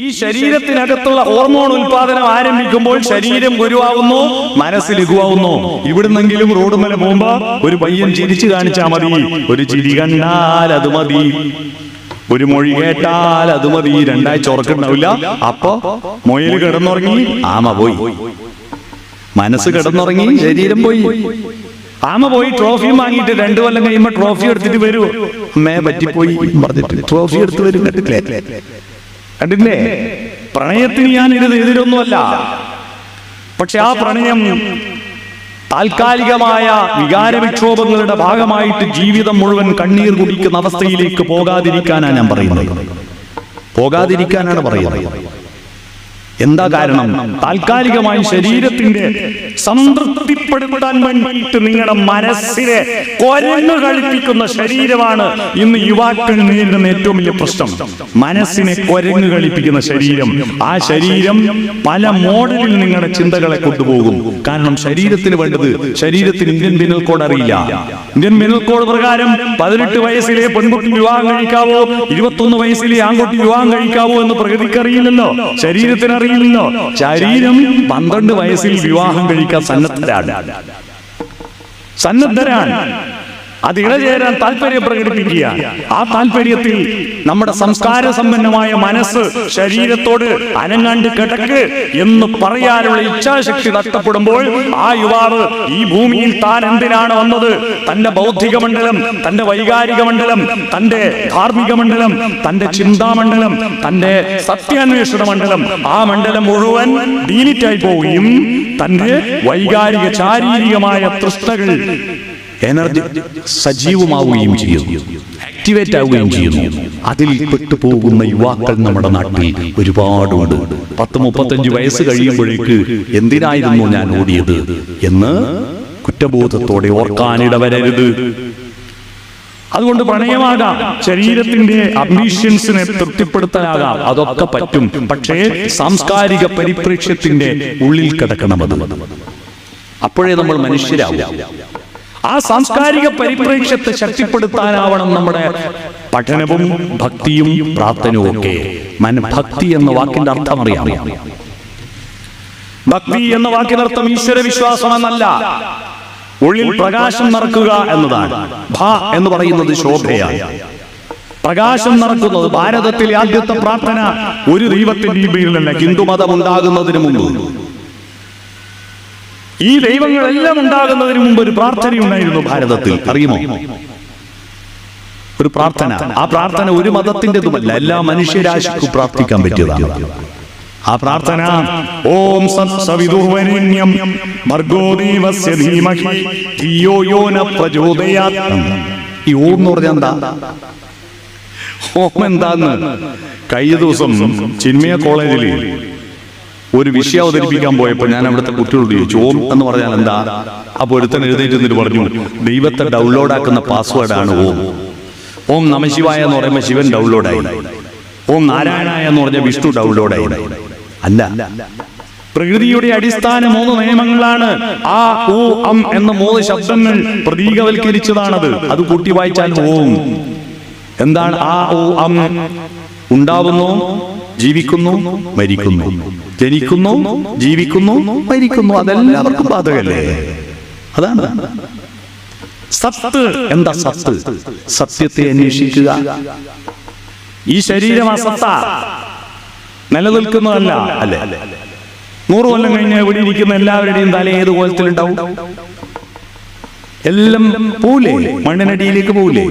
ഈ ശരീരത്തിനകത്തുള്ള ഹോർമോൺ ഉൽപാദനം ആരംഭിക്കുമ്പോൾ ശരീരം ഗുരുവാകുന്നു മനസ്സ് ലഘുവാകുന്നു ഇവിടുന്നെങ്കിലും റോഡ് മേലെ പോകുമ്പോ ഒരു പയ്യൻ ചിരിച്ചു കാണിച്ചാ മതി. ഒരു ചിരി കണ്ടാൽ അത് മതി. ഒരു മൊഴി കേട്ടാൽ അത് മതി. രണ്ടാഴ്ച ഉറക്കുണ്ടാവില്ല അപ്പൊ മൊയിൽ കിടന്നുറങ്ങി ആമ പോയി. മനസ്സ് കിടന്നുറങ്ങി ശരീരം പോയി. ആമ പോയി ട്രോഫിയും വാങ്ങിയിട്ട് രണ്ടു കൊല്ലം കഴിയുമ്പോ ട്രോഫി എടുത്തിട്ട് വരൂ. അമ്മയെ പറ്റിപ്പോയി പറഞ്ഞിട്ട്. ട്രോഫി എടുത്ത് വരും. കണ്ടില്ലേ കണ്ടില്ലേ പ്രണയത്തിന് ഞാൻ ഇത് എതിരൊന്നുമല്ല. പക്ഷെ ആ പ്രണയം താൽക്കാലികമായ വികാര വിക്ഷോഭങ്ങളുടെ ഭാഗമായിട്ട് ജീവിതം മുഴുവൻ കണ്ണീർ കുടിക്കുന്ന അവസ്ഥയിലേക്ക് പോകാതിരിക്കാനാണ് ഞാൻ പറയുന്നത്. പോകാതിരിക്കാനാണ് പറയുന്നത്. എന്താ കാരണം? താൽക്കാലികമായി ശരീരത്തിന്റെ സംതൃപ്തിപ്പെടുത്താൻ വേണ്ടിയിട്ട് നിങ്ങളുടെ മനസ്സിനെ കൊരങ്ങ് കളിപ്പിക്കുന്ന ശരീരമാണ് ഇന്ന് യുവാക്കൾ നേരിടുന്ന ഏറ്റവും വലിയ പ്രശ്നം. മനസ്സിനെ കൊരങ്ങ് കളിപ്പിക്കുന്ന ശരീരം. ആ ശരീരം പല മോഡലിൽ നിങ്ങളുടെ ചിന്തകളെ കൊണ്ടുപോകും. കാരണം ശരീരത്തിന് വേണ്ടത് ശരീരത്തിന് ഇന്ത്യൻ മിനൽ കോഡ് അറിയില്ല. ഇന്ത്യൻ മിനൽ കോഡ് പ്രകാരം പതിനെട്ട് വയസ്സിലെ പെൺകുട്ടി വിവാഹം കഴിക്കാവോ ഇരുപത്തൊന്ന് വയസ്സിലെ ആൺകുട്ടി വിവാഹം കഴിക്കാവോ എന്ന് പ്രകൃതിക്ക് അറിയില്ലല്ലോ. ശരീരത്തിന് അറിയില്ലല്ലോ. ശരീരം പന്ത്രണ്ട് വയസ്സിൽ വിവാഹം കഴിക്കാൻ സന്നദ്ധരാണ്. സന്നദ്ധരാണ്. അത് ഇണചേരാൻ താല്പര്യം പ്രകടിപ്പിക്കുക. ആ താല്പര്യത്തിൽ നമ്മുടെ സംസ്കാര സമ്പന്നമായ മനസ്സ് ശരീരത്തോട് അനങ്ങാണ്ട് കിടക്ക് എന്ന് പറയാനുള്ള ഇച്ഛാശക്തി നഷ്ടപ്പെടുമ്പോൾ ആ യുവാവ് ഈ ഭൂമിയിൽ താൻ എന്തിനാണ് വന്നത്? തന്റെ ബൗദ്ധിക മണ്ഡലം തന്റെ വൈകാരിക മണ്ഡലം തന്റെ ധാർമ്മിക മണ്ഡലം തന്റെ ചിന്താമണ്ഡലം തന്റെ സത്യാന്വേഷണ മണ്ഡലം ആ മണ്ഡലം മുഴുവൻ ഡീലിറ്റായി പോവുകയും തന്റെ വൈകാരിക ശാരീരികമായ തൃഷ്ണകൾ എനർജി സജീവമാവുകയും ചെയ്യുന്നു. ആക്ടിവേറ്റ് ആവുകയും ചെയ്യുന്നു. അതിൽ പെട്ടുപോകുന്ന യുവാക്കൾ നമ്മുടെ നാട്ടിൽ ഒരുപാടുണ്ട്. പത്ത് മുപ്പത്തഞ്ച് വയസ്സ് കഴിയുമ്പോഴേക്ക് എന്തിനായിരുന്നു ഞാൻ ഓടിയത് എന്ന് കുറ്റബോധത്തോടെ ഓർക്കാനിടവരരുത്. അതുകൊണ്ട് പ്രണയമാകാം. ശരീരത്തിന്റെ അംബീഷ്യൻസിനെ തൃപ്തിപ്പെടുത്താനാകാം. അതൊക്കെ പറ്റും. പക്ഷേ സാംസ്കാരിക പരിപ്രേക്ഷ്യത്തിന്റെ ഉള്ളിൽ കിടക്കണമത് അപ്പോഴേ നമ്മൾ മനുഷ്യരാവും. ആ സാംസ്കാരിക പരിപ്രേക്ഷ്യത്തെ ശക്തിപ്പെടുത്താനാവണം നമ്മുടെ പഠനവും ഭക്തിയും പ്രാർത്ഥനയും ഒക്കെ. മനഭക്തി എന്ന വാക്കിന്റെ അർത്ഥം അറിയാം. ഭക്തി എന്ന വാക്കിനർത്ഥം ഈശ്വര വിശ്വാസം എന്നല്ല ഉള്ളിൽ പ്രകാശം നിറക്കുക എന്നതാണ്. ഭ എന്ന് പറയുന്നത് ശോഭയാണ്. പ്രകാശം നിറക്കുന്നത് ഭാരതത്തിലെ ആദ്യത്തെ പ്രാർത്ഥന ഒരു ദൈവത്തിന്റെ ഹിന്ദു ഹിന്ദുമതം ഉണ്ടാകുന്നതിന് മുമ്പ്. ഈ ദൈവങ്ങളെല്ലാം ഉണ്ടാകുന്നതിന് മുമ്പ് ഒരു പ്രാർത്ഥനയുണ്ടായിരുന്നു ഭാരതത്തിൽ. അറിയുമോ? ഒരു പ്രാർത്ഥന. ആ പ്രാർത്ഥന ഒരു മതത്തിന്റെതുമല്ല. എല്ലാ മനുഷ്യരാശിക്കും പ്രാർത്ഥിക്കാൻ പറ്റിയതാണ്. ആ പ്രാർത്ഥന ഓം സവിദുർവരണ്യം ഭർഗോ ദൈവസ്യ ധീമഹി ധിയോ യോ ന പ്രചോദയാത് ഈ ഓം എന്ന് പറഞ്ഞാൽ എന്താ? ഓം എന്താന്ന്? കഴിഞ്ഞ ദിവസം ചിന്മയ കോളേജിൽ ഒരു വിഷയം അവതരിപ്പിക്കാൻ പോയപ്പോൾ ഞാൻ അവിടുത്തെ കുട്ടികളോട് ചോദിച്ചു ഓം എന്ന് പറഞ്ഞാൽ എന്താ? അപ്പൊ ഒരുത്തൻ എഴുന്നേറ്റ് നിന്നിട്ട് പറഞ്ഞു ദൈവത്തെ ഡൗൺലോഡ് ആക്കുന്ന പാസ്വേഡാണ് ഓം. ഓം. നമശിവായ എന്ന് പറയുമ്പോൾ ശിവൻ ഡൗൺലോഡ് ആയി. ഓം നാരായണായ എന്ന് പറഞ്ഞ വിഷ്ണു ഡൗൺലോഡ് ആയി. അല്ല. പ്രകൃതിയുടെ അടിസ്ഥാന മൂന്ന് നിയമങ്ങളാണ്. ആ ഊ അം എന്ന മൂന്ന് ശബ്ദങ്ങൾ പ്രതീകവൽക്കരിച്ചതാണത്. അത് കൂട്ടി വായിച്ചാൽ ഓം. എന്താണ് ആ ഊ അം ഉണ്ടാവുന്നു? ജീവിക്കുന്നു മരിക്കുന്നു. ജനിക്കുന്നു ജീവിക്കുന്നു മരിക്കുന്നു. അതെല്ലാവർക്കും ബാധകല്ലേ? അതാണ്. സത്ത് എന്താ സത്ത്? സത്യത്തെ അന്വേഷിക്കുക. ഈ ശരീരം അസത്ത. നിലനിൽക്കുന്നതല്ല. അല്ലെ? നൂറ് കൊല്ലം കഴിഞ്ഞ് ഇവിടെ ഇരിക്കുന്ന എല്ലാവരുടെയും തല ഏത് കോലത്തിലുണ്ടാവും എല്ലാം പോലേ മണ്ണിനടിയിലേക്ക് പോലേ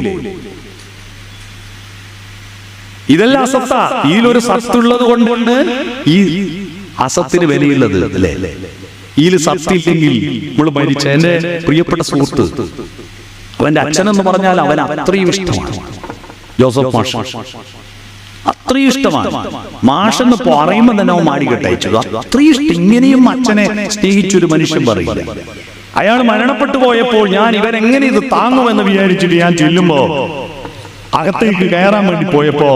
ഇതെല്ലാം അസത്ത ഇതിലൊരു സത്തുള്ളത് കൊണ്ട് ഈ അസത്തിന് വിലയുള്ളത് അല്ലേ? ഇതിൽ സത്തില്ലെങ്കിൽ നമ്മൾ മരിച്ച എന്റെ പ്രിയപ്പെട്ട സുഹൃത്ത് അവന്റെ അച്ഛനെന്ന് പറഞ്ഞാൽ അവൻ അത്രയും ഇഷ്ടമാണ്. ജോസഫ് മാഷ്. അത്രയും ഇഷ്ടമാണ്. മാഷെന്ന് പറയുമ്പോൾ തന്നെ അവൻ മാടി കെട്ടയച്ചു അത്രയും ഇഷ്ടം. ഇങ്ങനെയും അച്ഛനെ സ്നേഹിച്ചൊരു മനുഷ്യൻ പറയില്ല. അയാൾ മരണപ്പെട്ടു പോയപ്പോൾ ഞാൻ ഇവരെങ്ങനെ ഇത് താങ്ങുമെന്ന് വിചാരിച്ചിട്ട് ഞാൻ ചെല്ലുമ്പോ അകത്തേക്ക് കയറാൻ വേണ്ടി പോയപ്പോ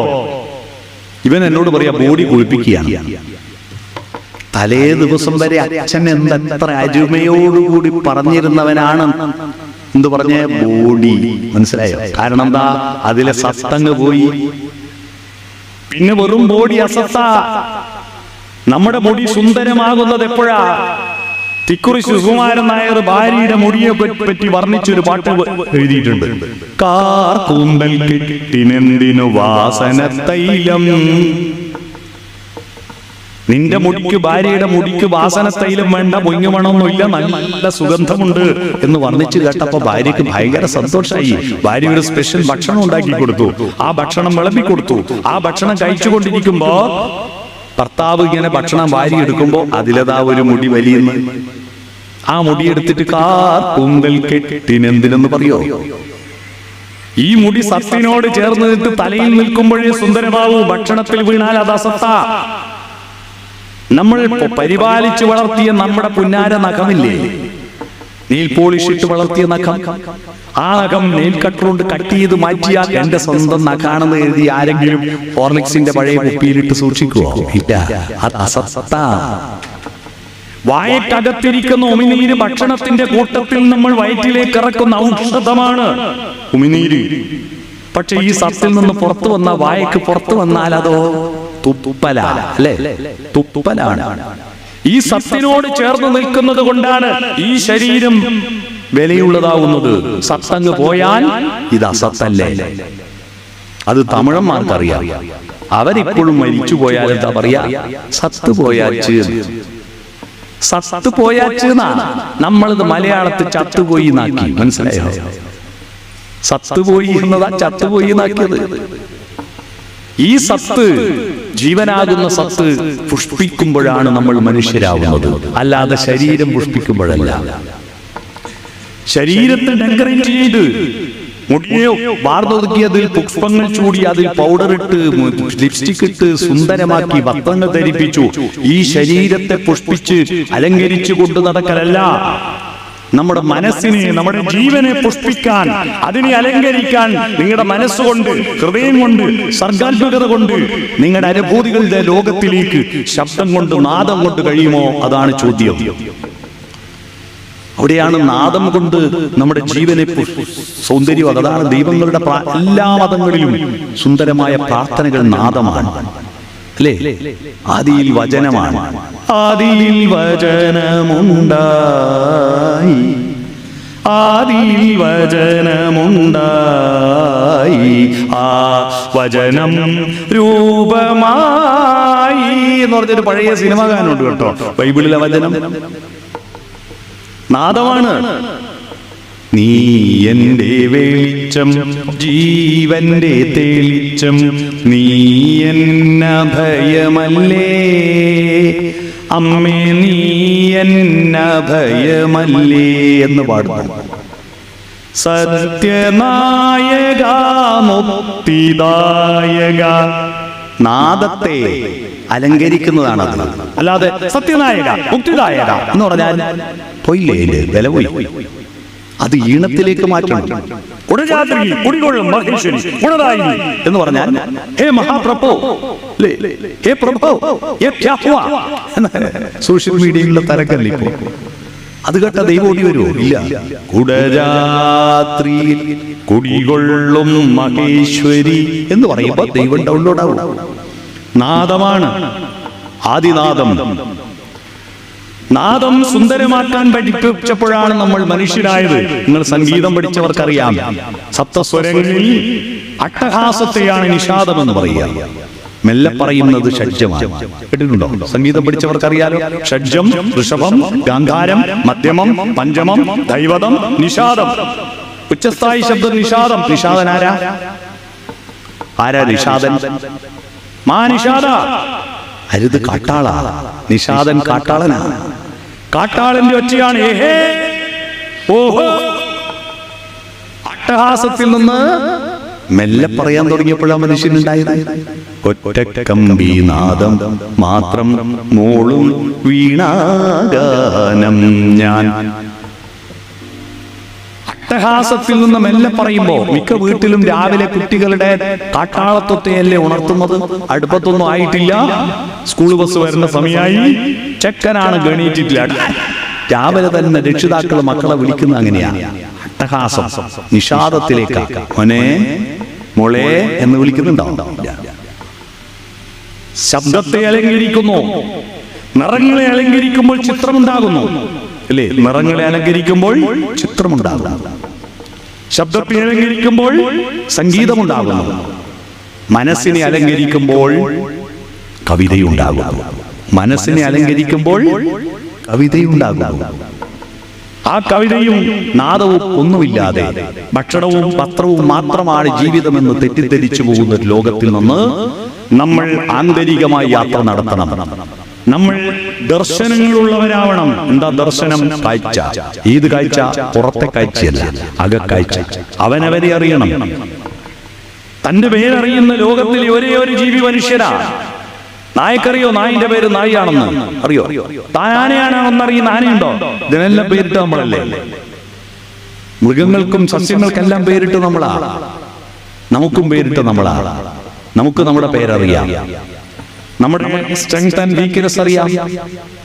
ഇവൻ എന്നോട് പറയാ ബോഡി കുളിപ്പിക്കുകയാണ്. തലേ ദിവസം വരെ അച്ഛൻ എന്തെത്ര അരുമയോടുകൂടി പറഞ്ഞിരുന്നവനാണ് എന്ത് പറഞ്ഞ ബോഡി. മനസ്സിലായോ? കാരണം എന്താ? അതിലെ സത്തങ്ങ് പോയി. പിന്നെ വെറും ബോഡി അസത്ത. നമ്മുടെ മുടി സുന്ദരമാകുന്നത് എപ്പോഴാ? തിക്കുറി സുകുമാരൻ നായർ ഭാര്യയുടെ മുടിയെ പറ്റി വർണിച്ചൊരു പാട്ട് എഴുതിയിട്ടുണ്ട്. കാർ കൂന്തൽ കിട്ടിനെന്തിനു വാസന തൈലം നിന്റെ മുടിക്ക് ഭാര്യയുടെ മുടിക്ക് വാസന തൈലം വേണ്ട പൊങ്ങു മണമൊന്നുമില്ല നല്ല സുഗന്ധമുണ്ട് എന്ന് വർണിച്ചു കേട്ടപ്പോ ഭാര്യക്ക് ഭയങ്കര സന്തോഷമായി ഭാര്യ ഒരു സ്പെഷ്യൽ ഭക്ഷണം ഉണ്ടാക്കി കൊടുത്തു. ആ ഭക്ഷണം വിളമ്പി കൊടുത്തു. ആ ഭക്ഷണം കഴിച്ചുകൊണ്ടിരിക്കുമ്പോ ഭർത്താവ് ഇങ്ങനെ ഭക്ഷണം വാരി എടുക്കുമ്പോ അതിലതാ ഒരു മുടി വലിയുന്നു? ആ മുടി എടുത്തിട്ട് കാർ കുന്തൽ കെട്ടിനെന്തിനെന്ന് പറയോ? ഈ മുടി സത്തിനോട് ചേർന്ന് നിന്നിട്ട് തലയിൽ നിൽക്കുമ്പോഴേ സുന്ദരമാവൂ ഭക്ഷണത്തിൽ വീണാൽ അത് അസത്ത നമ്മൾ പരിപാലിച്ചു വളർത്തിയ നമ്മുടെ പുന്നാര നഖമില്ലേ? നെയിൽ പോളിഷ് ഇട്ട് വളർത്തിയ നഖം. ആ നഖം നെയിൽ കട്ടർ കൊണ്ട് കട്ട് ചെയ്ത് മാറ്റിയാൽ എന്റെ സ്വന്തം നഖാണെന്ന് എഴുതി ആരെങ്കിലും ഹോർലിക്സിന്റെ പഴയ കുപ്പിയിലിട്ട് സൂക്ഷിക്കുവോ? ഇല്ല. അത് അസത്ത. വായക്കകത്തിരിക്കുന്ന ഉമിനീര് ഭക്ഷണത്തിന്റെ കൂട്ടത്തിൽ നമ്മൾ വയറ്റിലേക്ക് ഇറക്കുന്ന ഔഷധമാണ് ഉമിനീര്. പക്ഷെ ഈ സത്തിൽ നിന്ന് പുറത്തു വന്ന വായക്ക് പുറത്തു വന്നാൽ അതോ തുപ്പല? അല്ലേ? തുപ്പലാണ്. ഈ സത്തിനോട് ചേർന്ന് നിൽക്കുന്നത് കൊണ്ടാണ് ഈ ശരീരം വിലയുള്ളതാവുന്നത് സത്തങ്ങ് പോയാൽ ഇത് അസത്തല്ലേ? അത് തമിഴന്മാർക്കറിയാം അവരിപ്പോഴും മരിച്ചു പോയാൽ എന്താ പറയാ? സത്ത് പോയാച്ച് സത്ത് പോയാച്ച് എന്നാണ് നമ്മളിത് മലയാളത്തിൽ ചത്തുപോയി നാക്കി മനസ്സിലായോ? സത്തുപോയി എന്നതാ ചത്തുപോയി എന്നാക്കിയത്. ഈ സത്ത് ജീവനാകുന്ന സത്ത് പുഷ്പിക്കുമ്പോഴാണ് നമ്മൾ മനുഷ്യരാകുന്നത് അല്ലാതെ ശരീരം പുഷ്പിക്കുമ്പോഴല്ല. ശരീരത്തെ ഡെക്കറേറ്റ് ചെയ്ത് മുടിയോ വാർന്നൊതുക്കി അതിൽ പുഷ്പങ്ങൾ ചൂടി അതിൽ പൗഡർ ഇട്ട് ലിപ്സ്റ്റിക് ഇട്ട് സുന്ദരമാക്കി വസ്ത്രങ്ങൾ ധരിപ്പിച്ചു. ഈ ശരീരത്തെ പുഷ്പിച്ച് അലങ്കരിച്ചു കൊണ്ട് നടക്കലല്ല. നമ്മുടെ മനസ്സിനെ നമ്മുടെ ജീവനെ പുഷ്പിക്കാൻ അതിനെ അലങ്കരിക്കാൻ നിങ്ങളുടെ മനസ്സുകൊണ്ട് ഹൃദയം കൊണ്ട് സർഗാത്മകത കൊണ്ട് നിങ്ങളുടെ അനുഭൂതികളുടെ ലോകത്തിലേക്ക് ശബ്ദം കൊണ്ട് നാദം കൊണ്ട് കഴിയുമോ? അതാണ് ചോദ്യം. അവിടെയാണ് നാദം കൊണ്ട് നമ്മുടെ ജീവനെ സൗന്ദര്യം അതാണ് ദൈവങ്ങളുടെ എല്ലാ മതങ്ങളിലും സുന്ദരമായ പ്രാർത്ഥനകൾ നാദമാണ്. അല്ലേ? ആദിയിൽ വചനമാണ്. ആദിയിൽ വചനമുണ്ടായി. ആദിയിൽ വചനമുണ്ടായി. ആ വചനം രൂപമായി എന്ന് പറഞ്ഞൊരു പഴയ സിനിമ ഗാനുണ്ട് കേട്ടോ. ബൈബിളിലെ വചനം. നാദമാണ്. നീ എന്റെ വെളിച്ചം ജീവന്റെ തെളിച്ചം നീ എന്ന ഭയമല്ലേ അമ്മേ നീ എന്ന ഭയമല്ലേ എന്ന് പാടുന്നു. സത്യനായക മുക്തിദായക നാദത്തെ അലങ്കരിക്കുന്നതാണ് അത് അല്ലാതെ സത്യനായക മുക്തിദായക എന്ന് പറഞ്ഞാൽ പൊയ്യേ വില പോയി. അത് ഈണത്തിലേക്ക് മാറ്റണം. എന്ന് പറഞ്ഞാൽ ഹേ മഹാപ്രഭോ ഹേ പ്രഭോ സോഷ്യൽ മീഡിയയിലുള്ള തരക്കല്ല ഇപ്പോ? അത് കേട്ട ദൈവോടി ഓടി വരുമോ ഇല്ല കുടരാത്രിയിൽ കുടികൊള്ളും മഹേശ്വരി എന്ന് പറയുമ്പോൾ ദൈവം ഡൗൺലോഡ് ആവും. നാദമാണ്. ആദിനാദം. നാദം സുന്ദരമാക്കാൻ പഠിപ്പിച്ചപ്പോഴാണ് നമ്മൾ മനുഷ്യരായത്. നിങ്ങൾ സംഗീതം പഠിച്ചവർക്കറിയാം. സപ്തസ്വരങ്ങളിൽ അട്ടഹാസത്തെയാണ് നിഷാദം എന്ന് പറയുക. മെല്ലെ പറയുന്നത് ഷഡ്ജമാണ്. കേട്ടിട്ടുണ്ടോ? സംഗീതം പഠിച്ചവർക്കറിയാലോ? ഷഡ്ജം ഋഷഭം ഗാന്ധാരം മധ്യമം പഞ്ചമം ദൈവതം നിഷാദം. ഉച്ചസ്ഥായി ശബ്ദം നിഷാദം. നിഷാദൻ ആരാ? ആരാ നിഷാദൻ? മാ നിഷാദ അരുത് കാട്ടാള നിഷാദൻ കാട്ടാളനാണ് കാട്ടാളന്റെ ഒറ്റയാണ്. ഓഹോ. അട്ടഹാസത്തിൽ നിന്ന് മെല്ലെ പറയാൻ തുടങ്ങിയപ്പോഴാ മനുഷ്യനുണ്ടായത്. കമ്പി നാദം മാത്രം മോളും വീണാഗാനം. ഞാൻ അട്ടഹാസത്തിൽ നിന്ന് മെല്ലെ പറയുമ്പോൾ മിക്ക വീട്ടിലും രാവിലെ കുട്ടികളുടെ കാട്ടാളത്വത്തെയല്ലേ ഉണർത്തുന്നത്? അടുപ്പത്തൊന്നും ആയിട്ടില്ല. സ്കൂൾ ബസ് വരുന്ന സമയമായി. ചെക്കനാണ് ഗണിയിട്ടിട്ടില്ല രാവിലെ തന്നെ രക്ഷിതാക്കൾ മക്കളെ വിളിക്കുന്ന അങ്ങനെയാണ്. അട്ടഹാസം നിഷാദത്തിലേക്ക്. മോനെ മോളെ എന്ന് വിളിക്കുന്നുണ്ടോ? ശബ്ദത്തെ അലങ്കരിക്കുന്നു. നിറങ്ങളെ അലങ്കരിക്കുമ്പോൾ ചിത്രമുണ്ടാകുന്നു. അല്ലേ? നിറങ്ങളെ അലങ്കരിക്കുമ്പോൾ ചിത്രമുണ്ടാകുന്നു. ശബ്ദത്തെ അലങ്കരിക്കുമ്പോൾ സംഗീതമുണ്ടാകുന്നു. മനസ്സിനെ അലങ്കരിക്കുമ്പോൾ കവിതയുണ്ടാകുന്നു. മനസ്സിനെ അലങ്കരിക്കുമ്പോൾ കവിതയുണ്ടാകുന്നു. ആ കവിതയും നാദവും ഒന്നുമില്ലാതെ ഭക്ഷണവും പത്രവും മാത്രമാണ് ജീവിതമെന്ന് തെറ്റിദ്ധരിച്ചു പോകുന്ന ലോകത്തിൽ നിന്ന് നമ്മൾ ആന്തരികമായി യാത്ര നടത്തണം. നമ്മൾ ദർശനങ്ങളുള്ളവരാവണം എന്താ ദർശനം? കാഴ്ച. ഏത് കാഴ്ച? പുറത്തെ കാഴ്ചയല്ല അകക്കാഴ്ച അവനവനെ അറിയണം. തന്റെ പേരറിയുന്ന ലോകത്തിലെ ഒരേ ഒരു ജീവി മനുഷ്യരാ. നായക്കറിയോ? നായിന്റെ പേര് നായിയാണെന്ന്. അറിയോ? അറിയുന്ന ആനയുണ്ടോ? ഇതിനെല്ലാം പേരിട്ട് നമ്മളല്ലേ? മൃഗങ്ങൾക്കും സസ്യങ്ങൾക്കെല്ലാം പേരിട്ട് നമ്മളാ. നമുക്കും പേരിട്ട് നമ്മളാ. നമുക്ക് നമ്മുടെ പേരറിയാം. നമ്മുടെ സ്ട്രെങ്ത് ആൻഡ് വീക്ക്നെസ് അറിയാം.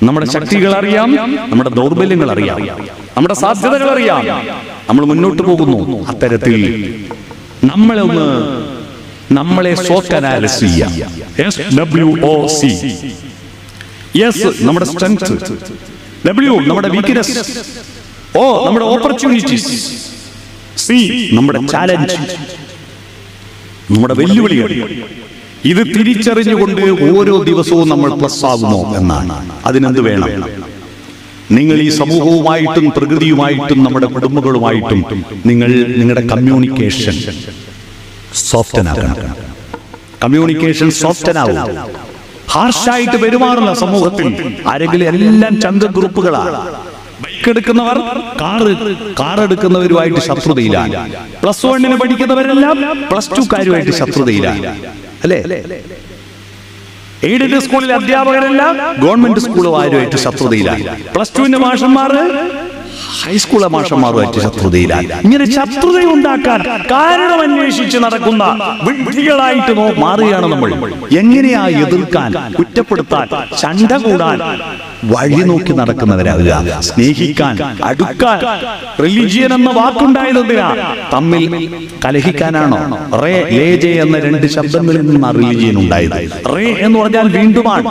നമ്മുടെ ശക്തികൾ അറിയാം. നമ്മുടെ ദൗർബല്യങ്ങൾ അറിയാം. നമ്മുടെ സാധ്യതകൾ അറിയാം. നമ്മൾ മുന്നോട്ട് പോകുന്നു അത്തരത്തിൽ നമ്മളെ ഒന്ന് നമ്മളെ സോക്ക് അനാലിസ് ചെയ്യാം. S W O C S നമ്മുടെ സ്ട്രെങ്ത് ഡബ്ല്യു നമ്മുടെ വീക്ക്നെസ് ഓ നമ്മുടെ ഓപ്പർച്യൂണിറ്റീസ് സി നമ്മുടെ ചാലഞ്ച് നമ്മുടെ വെല്ലുവിളികൾ. ഇത് തിരിച്ചറിഞ്ഞുകൊണ്ട് ഓരോ ദിവസവും നമ്മൾ പ്ലസ് ആകുമോ എന്നാണ്. അതിനെന്ത് വേണം? നിങ്ങൾ ഈ സമൂഹവുമായിട്ടും പ്രകൃതിയുമായിട്ടും നമ്മുടെ കുടുംബങ്ങളുമായിട്ടും നിങ്ങൾ നിങ്ങളുടെ കമ്മ്യൂണിക്കേഷൻ സോഫ്റ്റനാക്കണം കമ്മ്യൂണിക്കേഷൻ സോഫ്റ്റനാവും ഹാർഷായിട്ട് പെരുമാറുന്ന സമൂഹത്തിൽ ആരെങ്കിലും എല്ലാം ചന്ത ഗ്രൂപ്പുകളാണ് ബൈക്ക് എടുക്കുന്നവർ കാറ് കാർ എടുക്കുന്നവരുമായിട്ട് ശത്രുതയിലാണ്. പ്ലസ് വണ്ണിന് പഠിക്കുന്നവരെല്ലാം പ്ലസ് ടു കാരുമായിട്ട് ശത്രുതയിലാണ്. അല്ലേ? എയ്ഡഡ് സ്കൂളിലെ അധ്യാപകരെല്ലാം ഗവൺമെന്റ് സ്കൂളുകാരുമായിട്ട് ശത്രുതയിലാണ് പ്ലസ് ടുവിന്റെ മാഷന്മാർ ഹൈസ്കൂളിലെ മാഷന്മാരുമായിട്ട് ശത്രുതയിലാണ് ഇങ്ങനെ ശത്രുത ഉണ്ടാക്കാൻ കാരണം അന്വേഷിച്ച് നടക്കുന്ന വിഡ്ഢികളായിട്ട് നോ- മാറുകയാണ് നമ്മൾ. എങ്ങനെയാ എതിർക്കാൻ കുറ്റപ്പെടുത്താൻ ചണ്ട കൂടാൻ വഴി നോക്കി നടക്കുന്നവരാകുക സ്നേഹിക്കാൻ അടുക്കാൻ റിലിജിയൻ എന്ന വാക്കുണ്ടായതെന്തിനാ? തമ്മിൽ കലഹിക്കാനാണോ? റേ ലേജെ എന്ന രണ്ട് ശബ്ദങ്ങളിൽ നിന്നാണ് റിലിജിയൻ ഉണ്ടായത്. റേ എന്ന് പറഞ്ഞാൽ വീണ്ടുമാണ്.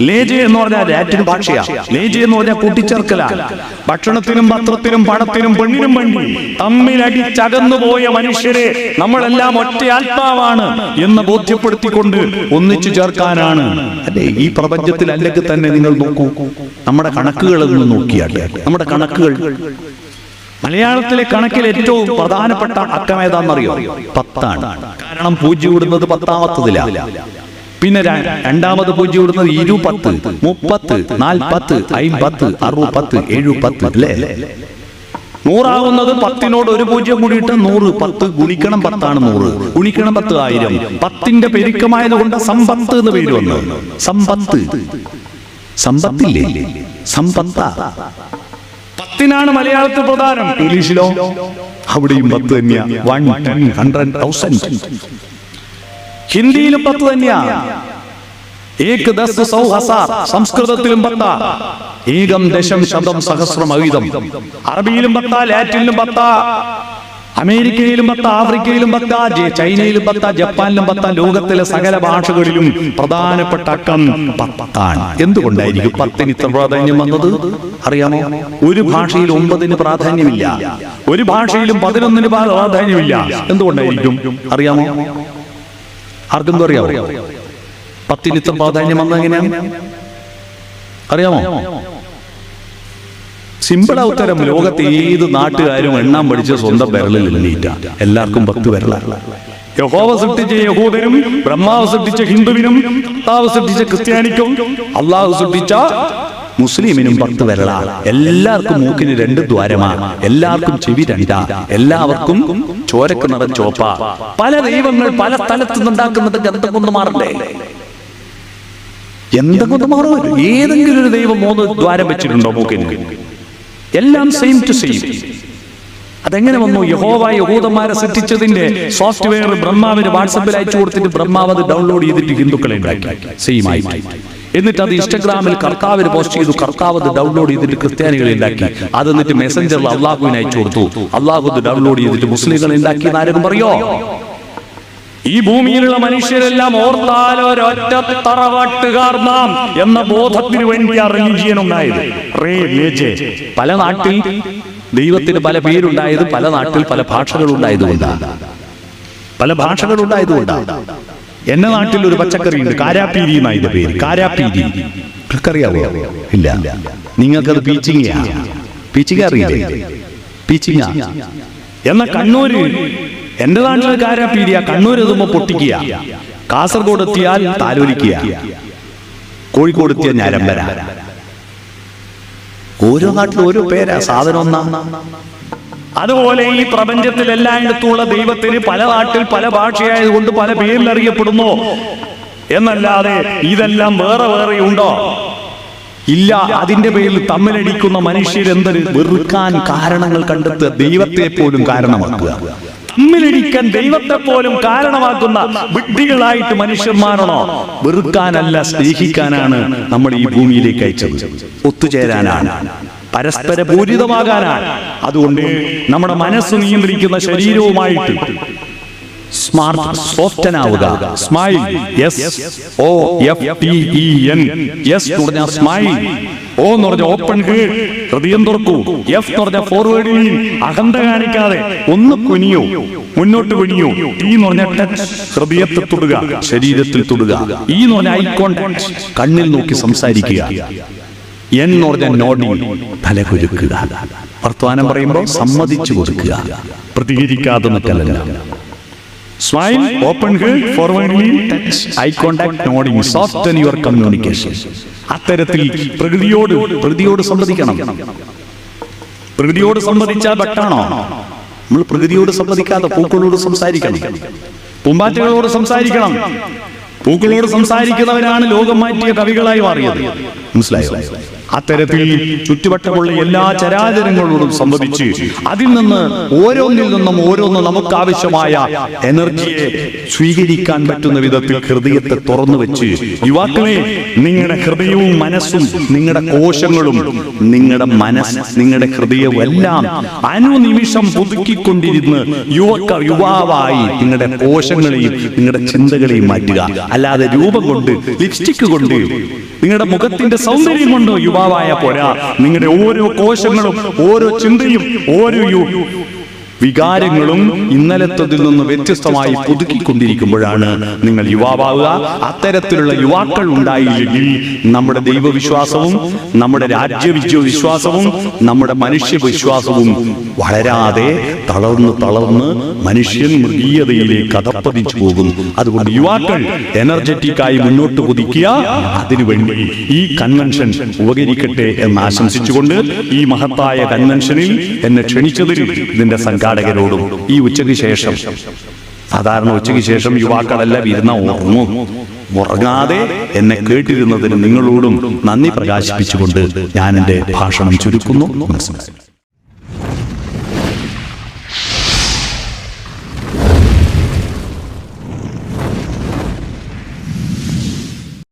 ലേജെ എന്ന് പറഞ്ഞാൽ ലാറ്റിൻ ഭാഷയാ. ലേജെ എന്ന് പറഞ്ഞാൽ കൂട്ടിച്ചേർക്കലാണ് ഭക്ഷണത്തിനും പത്രത്തിനും പണത്തിനും പെണ്ണിനും അടിച്ചകന്നു പോയ മനുഷ്യരെ നമ്മളെല്ലാം ഒറ്റ ആത്മാവാണ് എന്ന് ബോധ്യപ്പെടുത്തിക്കൊണ്ട് ഒന്നിച്ചു ചേർക്കാനാണ്. അല്ലെ ഈ പ്രപഞ്ചത്തിൽ അല്ലെങ്കിൽ തന്നെ നിങ്ങൾ നോക്കൂ. നമ്മുടെ കണക്കുകൾ നിന്ന് നോക്കിയാൽ നമ്മുടെ കണക്കുകൾ മലയാളത്തിലെ കണക്കിൽ ഏറ്റവും പ്രധാനപ്പെട്ട അക്കം ഏതാണെന്നറിയോ? പത്താണ്. കാരണം പൂജ്യം ഇടുന്നത് പത്താമത്തതിലാണ് പിന്നെ രണ്ടാമത് പൂജ്യം ഇടുന്നത് ഇരുപത്ത് മുപ്പത്ത് നാൽപ്പത്ത് അയിമ്പത്ത് അറുപത്ത് എഴുപത്ത് അല്ലേ? നൂറാവുന്നത് പത്തിനോട് ഒരു പൂജ്യം കൂടി കൂടിയിട്ട് നൂറ് പത്ത് ഗുണിക്കണം പത്താണ് നൂറ്. ഗുണിക്കണം പത്ത് ആയിരം. പത്തിന്റെ പെരുക്കമായത് കൊണ്ട് സമ്പത്ത് എന്ന് പേര് വന്നു. സമ്പത്ത്. സമ്പത്തില്ലേ? സമ്പത്ത. പത്തിനാണ് മലയാളത്തിൽ പ്രധാനം. ഇംഗ്ലീഷിലോ? അവിടെയും പത്ത് തന്നെയാ. വൺ ടെൻ ഹൺഡ്രഡ് തൗസൻഡ് ഹിന്ദിയിലും പത്ത് തന്നെയാ. ഏക് ദസ് സംസ്കൃതത്തിലും പത്ത. ഏകം ദശം ശതം സഹസ്രം അവിധം. അറബിയിലും പത്ത ലാറ്റിനിലും പത്ത. അമേരിക്കയിലും പത്ത ആഫ്രിക്കയിലും പത്ത ചൈനയിലും പത്ത ജപ്പാനിലും പത്ത ലോകത്തിലെ സകല ഭാഷകളിലും പ്രധാനപ്പെട്ട അക്കം പത്താണ് എന്തുകൊണ്ടായിരിക്കും പത്തിന് ഇത്ര പ്രാധാന്യം വന്നത്? അറിയാമോ? ഒരു ഭാഷയിൽ ഒമ്പതിന് പ്രാധാന്യമില്ല. ഒരു ഭാഷയിലും പതിനൊന്നിന് പ്രാ- പ്രാധാന്യമില്ല. എന്തുകൊണ്ടായിരിക്കും? അറിയാമോ? ആർക്കെന്തോ അറിയാമോ പത്തിന് ഇത്ര പ്രാധാന്യം വന്ന എങ്ങനെയാണ് അറിയാമോ? സിമ്പിൾ ഉത്തരം ലോകത്ത് ഏത് നാട്ടുകാരും എണ്ണാൻ പഠിച്ച സ്വന്തം വിരലിൽ എണ്ണീറ്റ. എല്ലാവർക്കും പത്ത് വിരലാണ് യഹോവ സൃഷ്ടിച്ച യഹൂദനും ബ്രഹ്മാവ് സൃഷ്ടിച്ച ഹിന്ദുവിനും കർത്താവ് സൃഷ്ടിച്ച ക്രിസ്ത്യാനിക്കും അള്ളാഹു സൃഷ്ടിച്ച മുസ്ലിമിനും പത്ത് വെള്ള എല്ലാവർക്കും മൂക്കിന് രണ്ട് ദ്വാരമാണ് എല്ലാവർക്കും ചെവി രണ്ടാ. എല്ലാവർക്കും ചോരക്ക് നിറം ചോപ്പ പല ദൈവങ്ങൾ പല സ്ഥലത്തു നിന്നുണ്ടാക്കുന്നത് ഗന്ധം കൊണ്ട് മാറണ്ടേ? എന്തെങ്കിലും മാറുമല്ലോ ഏതെങ്കിലും ഒരു ദൈവം മൂന്ന് ദ്വാരം വെച്ചിട്ടുണ്ടോ മൂക്കിന്? എല്ലാം സെയിം ടു സെയിം അതെങ്ങനെ വന്നു? യഹോവ യഹൂദന്മാരെ സൃഷ്ടിച്ചതിന്റെ സോഫ്റ്റ്വെയർ ബ്രഹ്മാവിന് വാട്സപ്പിൽ അയച്ചു കൊടുത്തിട്ട് ബ്രഹ്മാവ് അത് ഡൗൺലോഡ് ചെയ്തിട്ട് ഹിന്ദുക്കളെ ഉണ്ടാക്കി. സെയിം ആയിട്ട്. എന്നിട്ട് അത് ഇൻസ്റ്റഗ്രാമിൽ കർത്താവിന് പോസ്റ്റ് ചെയ്തു കർത്താവ് അത് ഡൗൺലോഡ് ചെയ്തിട്ട് ക്രിസ്ത്യാനികളെ ഉണ്ടാക്കി അത് എന്നിട്ട് മെസ്സഞ്ചറിൽ അള്ളാഹുവിന് അയച്ചു കൊടുത്തു അള്ളാഹു അത് ഡൗൺലോഡ് ചെയ്തിട്ട് മുസ്ലിങ്ങളെ ഉണ്ടാക്കി ആരും പറയോ ഈ ഭൂമിയിലുള്ള മനുഷ്യരെല്ലാം ഓർത്താൽ ഒരൊറ്റ തറവാട്ടുകാർ നാം എന്ന ബോധത്തിന് വേണ്ടി റിലീജിയനുണ്ടായത് റേ മേജെ. പല നാട്ടിൽ ദൈവത്തിന് പല പേരുണ്ടായത് പല നാട്ടിൽ പല ഭാഷകളുണ്ടായതുകൊണ്ടാണ് പല ഭാഷകളുണ്ടായതുകൊണ്ടാണ് എന്റെ നാട്ടിൽ ഒരു പച്ചക്കറി ഉണ്ട് കാരാപ്പീരി എന്നതിന്റെ പേര്. കാരാപ്പീരി അറിയാവോ ഇല്ല. നിങ്ങൾക്കത് പീച്ചിങ്ങയാ? പീച്ചിങ്ങ അറിയില്ലേ പീച്ചിങ്ങ. എന്ന കണ്ണൂര് എന്റെ നാട്ടിൽ കാരാപ്പീരിയ കണ്ണൂർ എത്തുമ്പോ പൊട്ടിക്കുക കാസർഗോഡ് എത്തിയാൽ താലോലിക്കുക കോഴിക്കോട് എത്തിയ ഞാരമ്പര. ഓരോ നാട്ടിലും ഓരോ പേരാ. സാധനം ഒന്നാം അതുപോലെ ഈ പ്രപഞ്ചത്തിൽ എല്ലായിടത്തുമുള്ള ദൈവത്തിന് പല നാട്ടിൽ പല ഭാഷയായതുകൊണ്ട് പല പേരിൽ അറിയപ്പെടുന്നു എന്നല്ലാതെ ഇതെല്ലാം വേറെ വേറെ ഉണ്ടോ? ഇല്ല അതിന്റെ പേരിൽ തമ്മിലടിക്കുന്ന മനുഷ്യരെന്തൊരു വെറുക്കാൻ കാരണങ്ങൾ കണ്ടെത്തുക ദൈവത്തെ പോലും കാരണമാക്കുക. തമ്മിലടിക്കാൻ ദൈവത്തെ പോലും കാരണമാക്കുന്ന വിഡ്ഢികളായിട്ട് മനുഷ്യന്മാരാണോ? വെറുക്കാനല്ല സ്നേഹിക്കാനാണ് നമ്മൾ ഈ ഭൂമിയിലേക്ക് അയച്ചത്. ഒത്തുചേരാനാണ്. പരസ്പര പൂരിതമാകാനാണ് അതുകൊണ്ട് നമ്മുടെ മനസ്സ് നിയന്ത്രിക്കുന്ന ശരീരവുമായിട്ട് smart സോഫ്റ്റനാവുക. Smile S O F T E N S എന്ന് പറഞ്ഞാൽ സ്മൈൽ. ഓ എന്ന് പറഞ്ഞ ഓപ്പൺ ഹൃദയം തുറക്കൂ. എഫ് എന്ന് പറഞ്ഞ ഫോർവേഡ് അഹന്ത കാണിക്കാതെ ഒന്ന് കുനിയോ. മുന്നോട്ട് കുനിയോ ടി എന്ന് പറഞ്ഞ ടച്ച് ഹൃദയത്തിൽ തൊടുക. ശരീരത്തിൽ തൊടുക. ഈ എന്ന് പറഞ്ഞ ഐ കോണ്ടാക്ട് കണ്ണിൽ നോക്കി സംസാരിക്കുക. എന്ന് പറഞ്ഞ നോഡിങ് തല കുലുക്കുക വർത്തമാനം പറയുമ്പോൾ സമ്മതിച്ചു കൊടുക്കുക. പ്രതികരിക്കാതെ നിൽക്കലല്ല smile open heard forward touch eye contact, nodding, your communication അത്തരത്തിൽ പ്രകൃതിയോട് പ്രകൃതിയോട് സംവദിക്കണം പ്രകൃതിയോട് സംവദിച്ചാൽ ബട്ടാണോ? നമ്മൾ പ്രകൃതിയോട് സംവദിക്കാതെ പൂക്കളോട് സംസാരിക്കണം. പൂമ്പാറ്റകളോട് സംസാരിക്കണം. പൂക്കളോട് സംസാരിക്കുന്നവരാണ് ലോകം മാറ്റിയ കവികളായി മാറിയത്. മനസ്സിലായോ? അത്തരത്തിൽ ചുറ്റുവട്ടമുള്ള എല്ലാ ചരാചരങ്ങളോടും സംവദിച്ച് അതിൽ നിന്ന് ഓരോന്നിൽ നിന്നും ഓരോന്ന് നമുക്ക് ആവശ്യമായ എനർജിയെ സ്വീകരിക്കാൻ പറ്റുന്ന വിധത്തിൽ ഹൃദയത്തെ തുറന്നു വെച്ച് യുവാക്കളെ നിങ്ങളുടെ ഹൃദയവും മനസ്സും നിങ്ങളുടെ കോശങ്ങളും നിങ്ങളുടെ മനസ്സ് നിങ്ങളുടെ ഹൃദയവും എല്ലാം അനുനിമിഷം പുതുക്കിക്കൊണ്ടിരുന്ന് യുവക്ക യുവാവായി നിങ്ങളുടെ കോശങ്ങളെയും നിങ്ങളുടെ ചിന്തകളെയും മാറ്റുക. അല്ലാതെ രൂപം കൊണ്ട് ലിപ്സ്റ്റിക് കൊണ്ട് നിങ്ങളുടെ മുഖത്തിന്റെ സൗന്ദര്യം കൊണ്ടോ യുവാവായ പോരാ. നിങ്ങളുടെ ഓരോ കോശങ്ങളും ഓരോ ചിന്തയും ഓരോ വികാരങ്ങളും ഇന്നലത്തതിൽ നിന്ന് വ്യത്യസ്തമായി പുതുക്കിക്കൊണ്ടിരിക്കുമ്പോഴാണ് നിങ്ങൾ യുവാവാവുക അത്തരത്തിലുള്ള യുവാക്കൾ ഉണ്ടായില്ലെങ്കിൽ നമ്മുടെ ദൈവവിശ്വാസവും നമ്മുടെ രാജ്യവിശ്വാസവും വിശ്വാസവും നമ്മുടെ മനുഷ്യവിശ്വാസവും വളരാതെ തളർന്ന് തളർന്ന് മനുഷ്യൻ മൃഗീയതയിലേക്ക് കഥപ്പതിച്ചു പോകും അതുകൊണ്ട് യുവാക്കൾ എനർജറ്റിക് ആയി മുന്നോട്ട് കുതിക്കുക. അതിനുവേണ്ടി ഈ കൺവെൻഷൻ ഉപകരിക്കട്ടെ എന്ന് ആശംസിച്ചുകൊണ്ട് ഈ മഹത്തായ കൺവെൻഷനിൽ എന്നെ ക്ഷണിച്ചതിൽ ഇതിന്റെ സംഘാടകരോടും ഈ ഉച്ചയ്ക്ക് ശേഷം സാധാരണ ഉച്ചയ്ക്ക് ശേഷം യുവാക്കളെല്ലാം ഇരുന്ന ഉറങ്ങും. ഉറങ്ങാതെ എന്നെ കേട്ടിരുന്നതിന് നിങ്ങളോടും നന്ദി പ്രകാശിപ്പിച്ചുകൊണ്ട് ഞാൻ എന്റെ ഭാഷണം ചുരുക്കുന്നു. നമസ്കാരം